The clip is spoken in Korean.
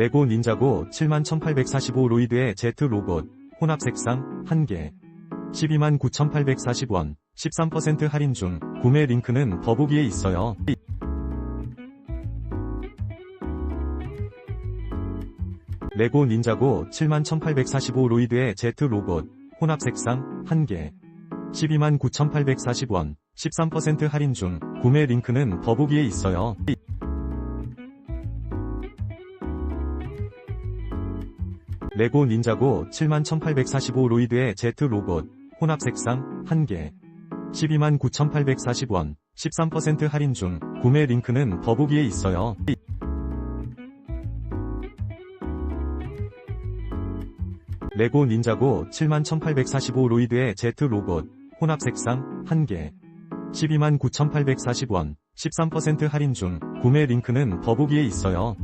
레고 닌자고 71,845 로이드의 Z 로봇, 혼합 색상, 1개. 129,840원, 13% 할인 중, 구매 링크는 더보기에 있어요. 레고 닌자고 71,845 로이드의 Z 로봇, 혼합 색상, 1개. 129,840원, 13% 할인 중, 구매 링크는 더보기에 있어요. 레고 닌자고 71,845 로이드의 Z 로봇, 혼합 색상, 1개. 129,840원, 13% 할인 중, 구매 링크는 더보기에 있어요. 레고 닌자고 71,845 로이드의 Z 로봇, 혼합 색상, 1개. 129,840원, 13% 할인 중, 구매 링크는 더보기에 있어요.